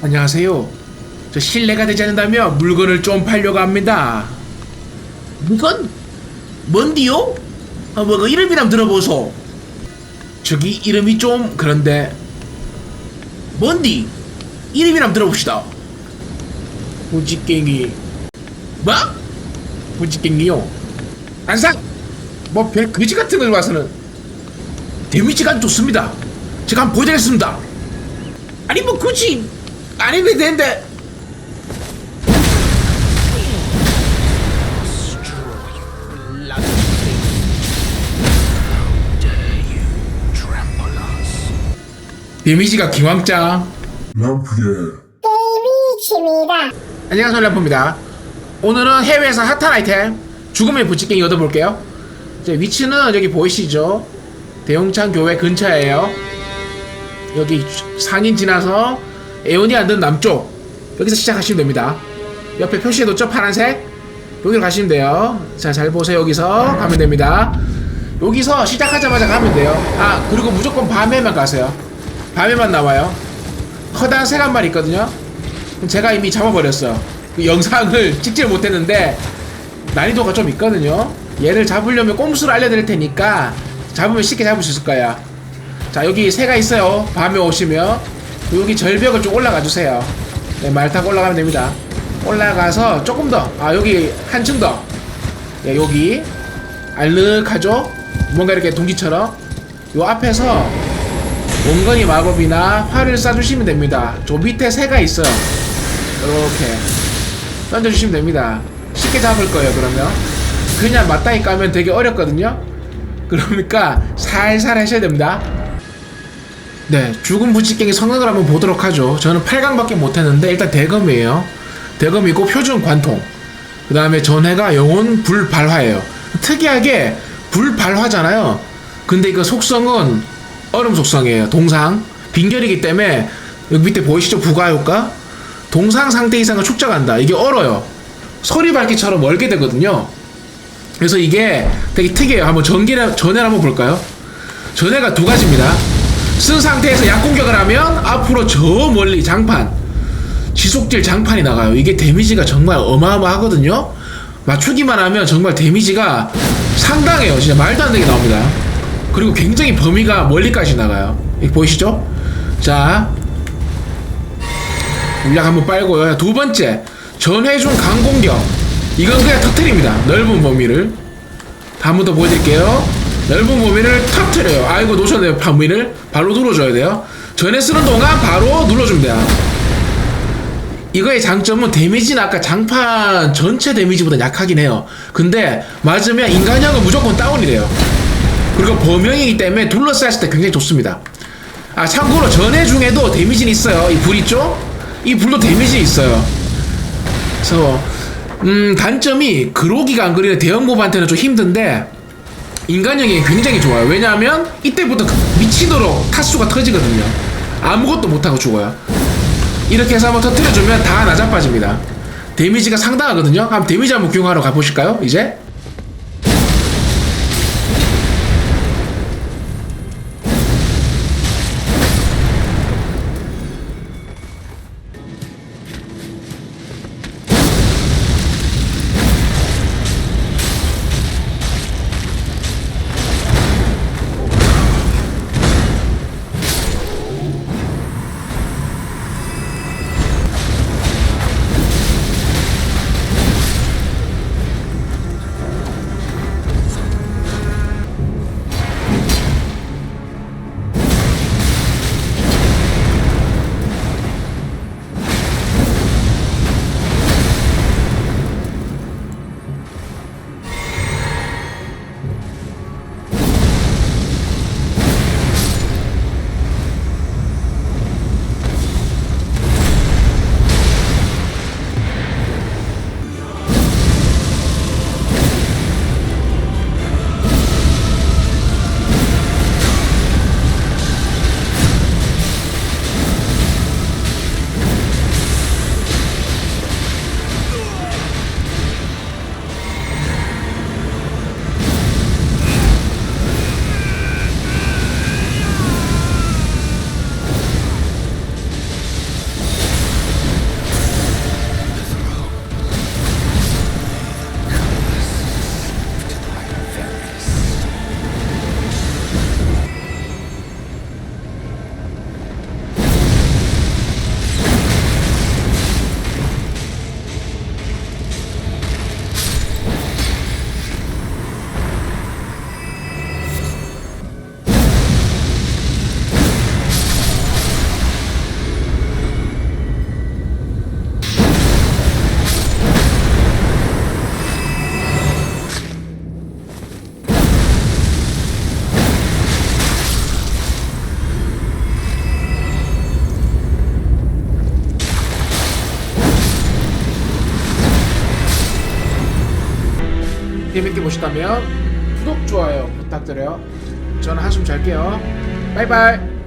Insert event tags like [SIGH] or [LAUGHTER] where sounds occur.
안녕하세요. 저 실례가 되지 않는다면 물건을 좀 팔려고 합니다. 물건? 뭔디요? 아, 뭐 그 이름이랑 들어보소. 저기 이름이 좀 그런데 뭔디? 이름이랑 들어봅시다. 부지깽이. 뭐? 부지깽이요. 안상. 뭐 별 거지 같은 걸 봐서는 데미지가 안 좋습니다. 제가 한번 보여드리겠습니다. 아니 뭐 굳이 안 해도 되는데 데미지가 기왕짱 람프의 게임이칩니다. 안녕하세요 람프입니다. 오늘은 해외에서 핫한 아이템 죽음의 부치깽이 얻어볼게요. 제 위치는 여기 보이시죠? 대용창 교회 근처에요. 여기 산인 지나서 에온이 안든 남쪽. 여기서 시작하시면 됩니다. 옆에 표시해뒀죠? 파란색. 여기로 가시면 돼요. 자 잘 보세요. 여기서 가면 됩니다. 여기서 시작하자마자 가면 돼요. 아 그리고 무조건 밤에만 가세요. 밤에만 나와요. 커다란 새한 마리 있거든요. 제가 이미 잡아버렸어 그 영상을 [LAUGHS] 찍질 못했는데 난이도가 좀 있거든요. 얘를 잡으려면 꼼수를 알려드릴 테니까 잡으면 쉽게 잡을 수 있을 거야. 자 여기 새가 있어요. 밤에 오시면 여기 절벽을 좀 올라가 주세요. 네, 말 타고 올라가면 됩니다. 올라가서 조금 더 아 여기 한층 더. 네, 여기. 알륵하죠 뭔가 이렇게 동지처럼. 요 앞에서 원건이 마법이나 활을 쏴주시면 됩니다. 저 밑에 새가 있어요. 이렇게 던져주시면 됩니다. 쉽게 잡을 거예요 그러면. 그냥 맞다이 까면 되게 어렵거든요. 그러니까 살살 하셔야 됩니다 네 죽은 부치깽이 성능을 한번 보도록 하죠. 저는 8강밖에 못했는데 일단 대검이에요. 대검이고 표준 관통. 그 다음에 전해가 영혼 불발화예요. 특이하게 불발화잖아요. 근데 이거 속성은 얼음 속성이에요. 동상. 빈결이기 때문에 여기 밑에 보이시죠? 부가효과? 동상 상태 이상을 축적한다. 이게 얼어요. 소리 밝기처럼 얼게 되거든요. 그래서 이게 되게 특이해요. 한번 전기를 전해를 한번 볼까요? 전해가 두 가지입니다 쓴 상태에서 약공격을 하면 앞으로 저 멀리 장판 지속질 장판이 나가요. 이게 데미지가 정말 어마어마하거든요. 맞추기만 하면 정말 데미지가 상당해요. 진짜 말도 안 되게 나옵니다. 그리고 굉장히 범위가 멀리까지 나가요. 이거 보이시죠? 자 물약 한번 빨고요. 두 번째 전해준 강공격. 이건 그냥 터트립니다. 넓은 범위를. 더 보여드릴게요 넓은 범위를 터트려요. 아이고 놓쳤네요. 범위를. 바로 눌러줘야 돼요. 전에 쓰는 동안 바로 눌러주면 돼요. 이거의 장점은 데미지는 아까 장판 전체 데미지보다 약하긴 해요. 근데 맞으면 인간형은 무조건 다운이 돼요. 그리고 범용이기 때문에 둘러쌌을 때 굉장히 좋습니다. 아 참고로 전해 중에도 데미지는 있어요. 이 불 있죠? 이 불도 데미지 있어요. 그래서 음 단점이 그로기가 안 그리는 대형 몹한테는 좀 힘든데 인간형이 굉장히 좋아요. 왜냐하면 이때부터 그 미치도록 타수가 터지거든요. 아무것도 못하고 죽어요. 이렇게 해서 한번 터트려주면 다 나자빠집니다. 데미지가 상당하거든요. 한번 데미지 한번 구경하러 가보실까요 이제 재밌게 보셨다면 구독 좋아요 부탁드려요. 저는 한숨 잘게요. 바이바이